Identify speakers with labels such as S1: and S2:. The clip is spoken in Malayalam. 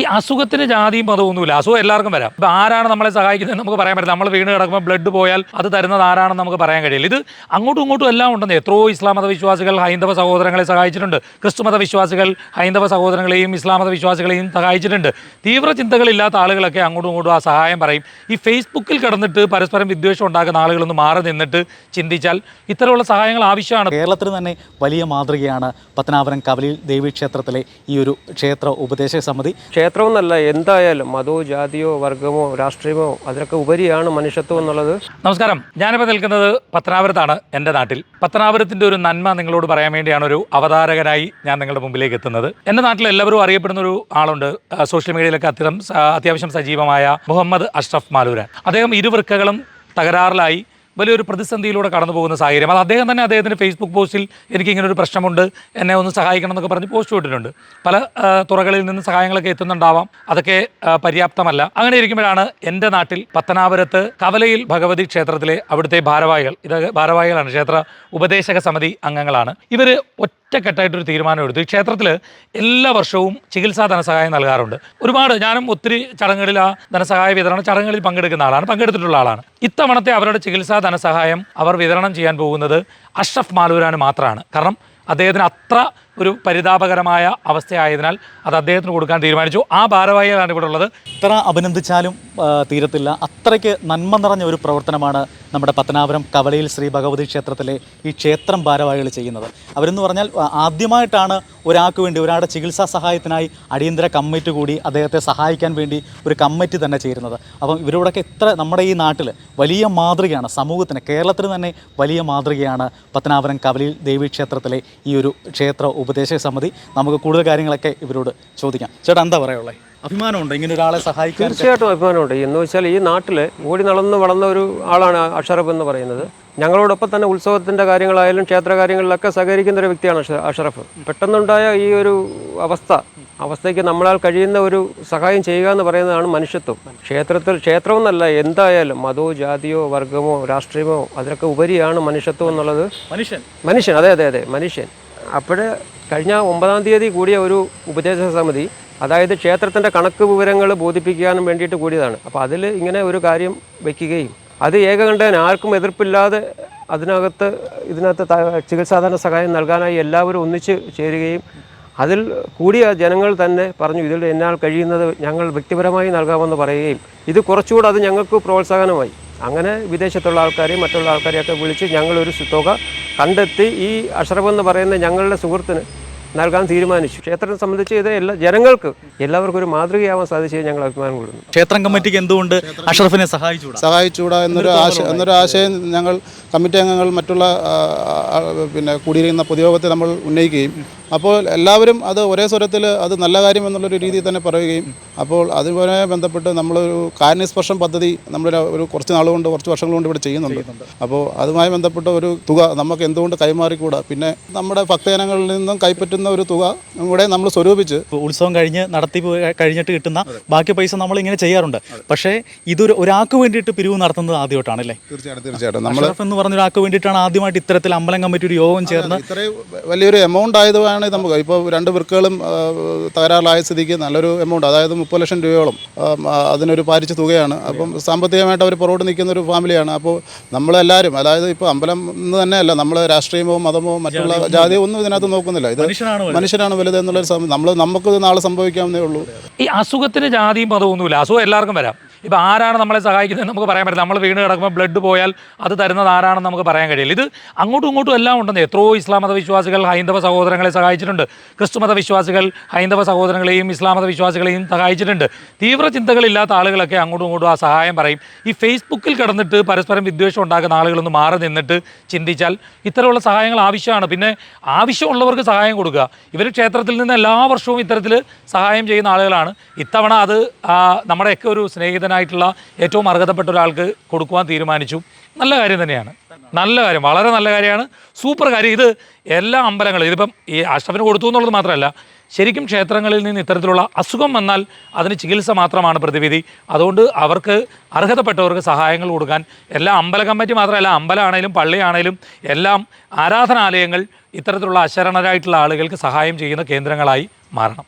S1: ഈ അസുഖത്തിന് ജാതിയും മതമൊന്നുമില്ല അസുഖം എല്ലാവർക്കും വരാം. ഇപ്പം ആരാണ് നമ്മളെ സഹായിക്കുന്നത് നമുക്ക് പറയാൻ പറ്റില്ല. നമ്മൾ വീണ് കിടക്കുമ്പോൾ ബ്ലഡ് പോയാൽ അത് തരുന്നത് ആരാണെന്ന് നമുക്ക് പറയാൻ കഴിയില്ല. ഇത് അങ്ങോട്ടും ഇങ്ങോട്ടും എല്ലാം ഉണ്ടെന്ന് എത്രയോ ഇസ്ലാം മത വിശ്വാസികൾ ഹൈന്ദവ സഹോദരങ്ങളെ സഹായിച്ചിട്ടുണ്ട്. ക്രിസ്തു മത വിശ്വാസികൾ ഹൈന്ദവ സഹോദരങ്ങളെയും ഇസ്ലാം മത വിശ്വാസികളെയും സഹായിച്ചിട്ടുണ്ട്. തീവ്ര ചിന്തകളില്ലാത്ത ആളുകളൊക്കെ അങ്ങോട്ടും ഇങ്ങോട്ടും ആ സഹായം പറയും. ഈ ഫേസ്ബുക്കിൽ കിടന്നിട്ട് പരസ്പരം വിദ്വേഷം ഉണ്ടാക്കുന്ന ആളുകളൊന്ന് മാറി നിന്നിട്ട് ചിന്തിച്ചാൽ ഇത്തരമുള്ള സഹായങ്ങൾ ആവശ്യമാണ്.
S2: കേരളത്തിന് തന്നെ വലിയ മാതൃകയാണ് പത്തനാപുരം കവലിൽ ദേവീക്ഷേത്രത്തിലെ ഈ ഒരു ക്ഷേത്ര ഉപദേശക സമിതി.
S3: ക്ഷേത്രമെന്നല്ല എന്തായാലും മതമോ ജാതിയോ വർഗമോ രാഷ്ട്രീയമോ അതിനൊക്കെ ഉപരിയാണ് മനുഷ്യത്വം എന്നുള്ളത്.
S1: നമസ്കാരം. ഞാനിപ്പോൾ നിൽക്കുന്നത് പത്തനാപുരത്താണ് എന്റെ നാട്ടിൽ. പത്തനാപുരത്തിന്റെ ഒരു നന്മ നിങ്ങളോട് പറയാൻ വേണ്ടിയാണ് ഒരു അവതാരകനായി ഞാൻ നിങ്ങളുടെ മുമ്പിലേക്ക് എത്തുന്നത്. എന്റെ നാട്ടിൽ എല്ലാവരും അറിയപ്പെടുന്ന ഒരു ആളുണ്ട് സോഷ്യൽ മീഡിയയിലൊക്കെ അത്യം അത്യാവശ്യം സജീവമായ മുഹമ്മദ് അഷ്റഫ് മാലൂര അദ്ദേഹം ഇരുവൃക്കകളും തകരാറിലായി വലിയൊരു പ്രതിസന്ധിയിലൂടെ കടന്നു പോകുന്ന സാഹചര്യം. അത് അദ്ദേഹം തന്നെ അദ്ദേഹത്തിന്റെ ഫേസ്ബുക്ക് പോസ്റ്റിൽ എനിക്ക് ഇങ്ങനെ ഒരു പ്രശ്നമുണ്ട് എന്നെ ഒന്ന് സഹായിക്കണം എന്നൊക്കെ പറഞ്ഞ് പോസ്റ്റ് ഇട്ടിട്ടുണ്ട്. പല തുറകളിൽ നിന്ന് സഹായങ്ങളൊക്കെ എത്തുന്നുണ്ടാവാം. അതൊക്കെ പര്യാപ്തമല്ല. അങ്ങനെ ഇരിക്കുമ്പോഴാണ് എന്റെ നാട്ടിൽ പത്തനാപുരത്ത് കവലയിൽ ഭഗവതി ക്ഷേത്രത്തിലെ അവിടുത്തെ ഭാരവാഹികൾ ഇത് ഭാരവാഹികളാണ് ക്ഷേത്ര ഉപദേശക സമിതി അംഗങ്ങളാണ്. ഇവർ ഒറ്റക്കെട്ടായിട്ടൊരു തീരുമാനം എടുത്തു ഈ ക്ഷേത്രത്തിൽ എല്ലാ വർഷവും ചികിത്സാ ധനസഹായം നൽകാറുണ്ട്. ഒരുപാട് ഞാനും ഒത്തിരി ചടങ്ങുകളിൽ ആ ധനസഹായ വിതരണ ചടങ്ങുകളിൽ പങ്കെടുക്കുന്ന ആളാണ് പങ്കെടുത്തിട്ടുള്ള ആളാണ്. ഇത്തവണത്തെ അവരുടെ ചികിത്സാ ധനസഹായം അവർ വിതരണം ചെയ്യാൻ പോകുന്നത് അഷ്റഫ് മാലൂരാന് മാത്രമാണ്. കാരണം അദ്ദേഹത്തിന് അത്ര ഒരു പരിതാപകരമായ അവസ്ഥയായതിനാൽ അത് അദ്ദേഹത്തിന് കൊടുക്കാൻ തീരുമാനിച്ചു. ആ ഭാരവാഹികളാണ് ഇവിടെ ഉള്ളത്.
S2: ഇത്ര അഭിനന്ദിച്ചാലും തീരത്തില്ല. അത്രയ്ക്ക് നന്മ നിറഞ്ഞ ഒരു പ്രവർത്തനമാണ് നമ്മുടെ പത്തനാപുരം കവലയിൽ ശ്രീ ഭഗവതി ക്ഷേത്രത്തിലെ ഈ ക്ഷേത്രം ഭാരവാഹികൾ ചെയ്യുന്നത്. അവരെന്ന് പറഞ്ഞാൽ ആദ്യമായിട്ടാണ് ഒരാൾക്ക് വേണ്ടി ഒരാളുടെ ചികിത്സാ സഹായത്തിനായി അടിയന്തര കമ്മിറ്റി കൂടി അദ്ദേഹത്തെ സഹായിക്കാൻ വേണ്ടി ഒരു കമ്മിറ്റി തന്നെ ചേരുന്നത്. അപ്പം ഇവരോടൊക്കെ ഇത്ര നമ്മുടെ ഈ നാട്ടിൽ വലിയ മാതൃകയാണ് സമൂഹത്തിന് കേരളത്തിന് തന്നെ വലിയ മാതൃകയാണ് പത്തനാപുരം കവലയിൽ ദേവീക്ഷേത്രത്തിലെ ഈ ഒരു ക്ഷേത്ര ഉപദേശക സമിതി. നമുക്ക് കൂടുതൽ കാര്യങ്ങളൊക്കെ ഇവരോട് ചോദിക്കാം. ചേട്ടാ എന്താ പറയുള്ളത് അഭിമാനമുണ്ട്? ഇങ്ങനെ ഒരാളെ സഹായിക്കാൻ
S3: തീർച്ചയായിട്ടും അഭിമാനമുണ്ട്. എന്ന് വെച്ചാൽ ഈ നാട്ടിൽ ഓടി നടന്ന് വളർന്ന ഒരു ആളാണ് അഷറഫ് എന്ന് പറയുന്നത്. ഞങ്ങളോടൊപ്പം തന്നെ ഉത്സവത്തിന്റെ കാര്യങ്ങളായാലും ക്ഷേത്ര കാര്യങ്ങളിലൊക്കെ സഹകരിക്കുന്ന ഒരു വ്യക്തിയാണ് അഷറഫ്. പെട്ടെന്നുണ്ടായ ഈ ഒരു അവസ്ഥ അവസ്ഥയ്ക്ക് നമ്മളാൽ കഴിയുന്ന ഒരു സഹായം ചെയ്യുക എന്ന് പറയുന്നതാണ് മനുഷ്യത്വം. ക്ഷേത്രത്തിൽ ക്ഷേത്രമെന്നല്ല എന്തായാലും മതമോ ജാതിയോ വർഗമോ രാഷ്ട്രീയമോ അതിനൊക്കെ ഉപരിയാണ് മനുഷ്യത്വം എന്നുള്ളത്
S2: മനുഷ്യൻ.
S3: മനുഷ്യൻ. അതെ അതെ അതെ മനുഷ്യൻ. അപ്പോൾ കഴിഞ്ഞ ഒമ്പതാം തീയതി കൂടിയ ഒരു ഉപദേശ സമിതി അതായത് ക്ഷേത്രത്തിന്റെ കണക്ക് വിവരങ്ങൾ ബോധിപ്പിക്കാനും വേണ്ടിയിട്ട് കൂടിയതാണ്. അപ്പോൾ അതിൽ ഇങ്ങനെ ഒരു കാര്യം വയ്ക്കുകയും അത് ഏകകണ്ഠേന ആർക്കും എതിർപ്പില്ലാതെ അതിനകത്ത് ഇതിനകത്ത് ചികിത്സാധന സഹായം നൽകാനായി എല്ലാവരും ഒന്നിച്ച് ചേരുകയും അതിൽ കൂടിയ ജനങ്ങൾ തന്നെ പറഞ്ഞു ഇതിൽ എന്നാൽ കഴിയുന്നത് ഞങ്ങൾ വ്യക്തിപരമായി നൽകാമെന്ന് പറയുകയും ഇത് കുറച്ചുകൂടെ അത് ഞങ്ങൾക്ക് പ്രോത്സാഹനമായി. അങ്ങനെ വിദേശത്തുള്ള ആൾക്കാരെയും മറ്റുള്ള ആൾക്കാരെയൊക്കെ വിളിച്ച് ഞങ്ങളൊരു തുക കണ്ടെത്തി ഈ അഷ്റഫ് എന്ന് പറയുന്ന ഞങ്ങളുടെ സുഹൃത്തിന് നൽകാൻ തീരുമാനിച്ചു. ക്ഷേത്രത്തെ സംബന്ധിച്ച് ഇത് എല്ലാ ജനങ്ങൾക്ക് എല്ലാവർക്കും ഒരു മാതൃകയാവാൻ സാധിച്ചത് ഞങ്ങൾ അഭിമാനം കൊള്ളുന്നു.
S2: ക്ഷേത്രം കമ്മിറ്റിക്ക് എന്തുകൊണ്ട് അഷറഫിനെ സഹായിച്ചു
S4: സഹായിച്ചൂടാ എന്നൊരു ആശയം എന്നൊരു ആശയം ഞങ്ങൾ കമ്മിറ്റി അംഗങ്ങൾ മറ്റുള്ള പിന്നെ കൂടിയിരിക്കുന്ന പൊതുയോഗത്തെ നമ്മൾ ഉന്നയിക്കുകയും അപ്പോൾ എല്ലാവരും അത് ഒരേ സ്വരത്തിൽ അത് നല്ല കാര്യം എന്നുള്ളൊരു രീതിയിൽ തന്നെ പറയുകയും അപ്പോൾ അതുപോലെ ബന്ധപ്പെട്ട് നമ്മളൊരു കാരുണ്യസ്പർശം പദ്ധതി നമ്മൾ ഒരു കുറച്ച് നാളുകൊണ്ട് കുറച്ച് വർഷങ്ങൾ കൊണ്ട് ഇവിടെ ചെയ്യുന്നുണ്ട്. അപ്പോൾ അതുമായി ബന്ധപ്പെട്ട ഒരു തുക നമുക്ക് എന്തുകൊണ്ട് കൈമാറിക്കൂടാ? പിന്നെ നമ്മുടെ ഭക്തജനങ്ങളിൽ നിന്നും കൈപ്പറ്റുന്ന ഒരു തുക കൂടെ നമ്മൾ സ്വരൂപിച്ച്
S2: ഉത്സവം കഴിഞ്ഞ് നടത്തി കഴിഞ്ഞിട്ട് കിട്ടുന്ന ബാക്കി പൈസ നമ്മൾ ഇങ്ങനെ ചെയ്യാറുണ്ട്. പക്ഷേ ഇതൊരു ഒരാൾക്ക് വേണ്ടിയിട്ട് പിരിവ് നടത്തുന്നത് ആദ്യമായിട്ടാണല്ലേ?
S4: തീർച്ചയായിട്ടും തീർച്ചയായിട്ടും. നമ്മൾ
S2: എന്ന് പറഞ്ഞ ഒരാൾക്ക് വേണ്ടിയിട്ടാണ് ആദ്യമായിട്ട് ഇത്തരത്തിൽ അമ്പലം കമ്മിറ്റി ഒരു യോഗം ചേർന്ന്
S4: ഇത്രയും വലിയൊരു എമൗണ്ട് ആയതുമാണ് നമുക്ക്. ഇപ്പോൾ രണ്ട് വൃക്കുകളും തകരാറിലായ സ്ഥിതിക്ക് നല്ലൊരു എമൗണ്ട് അതായത് മുപ്പത് ലക്ഷം രൂപയോളം അതിനൊരു പാരിച്ച തുകയാണ്. അപ്പം സാമ്പത്തികമായിട്ട് അവർ പുറകോട്ട് നിൽക്കുന്ന ഒരു ഫാമിലിയാണ്. അപ്പോൾ നമ്മളെല്ലാവരും അതായത് ഇപ്പോൾ അമ്പലം എന്ന് തന്നെയല്ല നമ്മൾ രാഷ്ട്രീയമോ മതമോ മറ്റുള്ള ജാതിയോ ഒന്നും ഇതിനകത്ത് നോക്കുന്നില്ല. ഇത്
S2: മനുഷ്യനാണ് വലുത്.
S4: എന്നുള്ളൊരു നമ്മൾ നമുക്ക് നാളെ സംഭവിക്കാവുന്നേ ഉള്ളൂ.
S1: ഈ അസുഖത്തിന് ജാതിയും ഒന്നുമില്ല. അസുഖം എല്ലാവർക്കും വരാം. ഇപ്പം ആരാണ് നമ്മളെ സഹായിക്കുന്നത് നമുക്ക് പറയാൻ പറ്റില്ല. നമ്മൾ വീണ് കിടക്കുമ്പോൾ ബ്ലഡ് പോയാൽ അത് തരുന്നത് ആരാണെന്ന് നമുക്ക് പറയാൻ കഴിയില്ല. ഇത് അങ്ങോട്ടും ഇങ്ങോട്ടും എല്ലാം ഉണ്ടെന്ന്. എത്രയോ ഇസ്ലാം മത വിശ്വാസികൾ ഹൈന്ദവ സഹോദരങ്ങളെ സഹായിച്ചിട്ടുണ്ട്. ക്രിസ്തു മത വിശ്വാസികൾ ഹൈന്ദവ സഹോദരങ്ങളെയും ഇസ്ലാം മത വിശ്വാസികളെയും സഹായിച്ചിട്ടുണ്ട്. തീവ്ര ചിന്തകളില്ലാത്ത ആളുകളൊക്കെ അങ്ങോട്ടും ഇങ്ങോട്ടും ആ സഹായം പറയും. ഈ ഫേസ്ബുക്കിൽ കിടന്നിട്ട് പരസ്പരം വിദ്വേഷം ഉണ്ടാക്കുന്ന ആളുകളൊന്ന് മാറി നിന്നിട്ട് ചിന്തിച്ചാൽ ഇത്തരമുള്ള സഹായങ്ങൾ ആവശ്യമാണ്. പിന്നെ ആവശ്യമുള്ളവർക്ക് സഹായം കൊടുക്കുക. ഇവർ ക്ഷേത്രത്തിൽ നിന്ന് എല്ലാ വർഷവും ഇത്തരത്തിൽ സഹായം ചെയ്യുന്ന ആളുകളാണ്. ഇത്തവണ അത് നമ്മുടെയൊക്കെ ഒരു സ്നേഹിതനായിട്ടുള്ള ഏറ്റവും അർഹതപ്പെട്ട ഒരാൾക്ക് കൊടുക്കുവാൻ തീരുമാനിച്ചു. നല്ല കാര്യം തന്നെയാണ്. നല്ല കാര്യം വളരെ നല്ല കാര്യമാണ്. സൂപ്പർ കാര്യം. ഇത് എല്ലാ അമ്പലങ്ങളും ഇതിപ്പം ഈ അഷ്ടഫിന് കൊടുത്തു എന്നുള്ളത് മാത്രമല്ല ശരിക്കും ക്ഷേത്രങ്ങളിൽ നിന്ന് ഇത്തരത്തിലുള്ള അസുഖം വന്നാൽ അതിന് ചികിത്സ മാത്രമാണ് പ്രതിവിധി. അതുകൊണ്ട് അവർക്ക് അർഹതപ്പെട്ടവർക്ക് സഹായങ്ങൾ കൊടുക്കാൻ എല്ലാ അമ്പല കമ്മിറ്റി മാത്രമല്ല അമ്പലമാണേലും പള്ളിയാണേലും എല്ലാം ആരാധനാലയങ്ങൾ ഇത്തരത്തിലുള്ള അശരണരായിട്ടുള്ള ആളുകൾക്ക് സഹായം ചെയ്യുന്ന കേന്ദ്രങ്ങളായി മാറണം.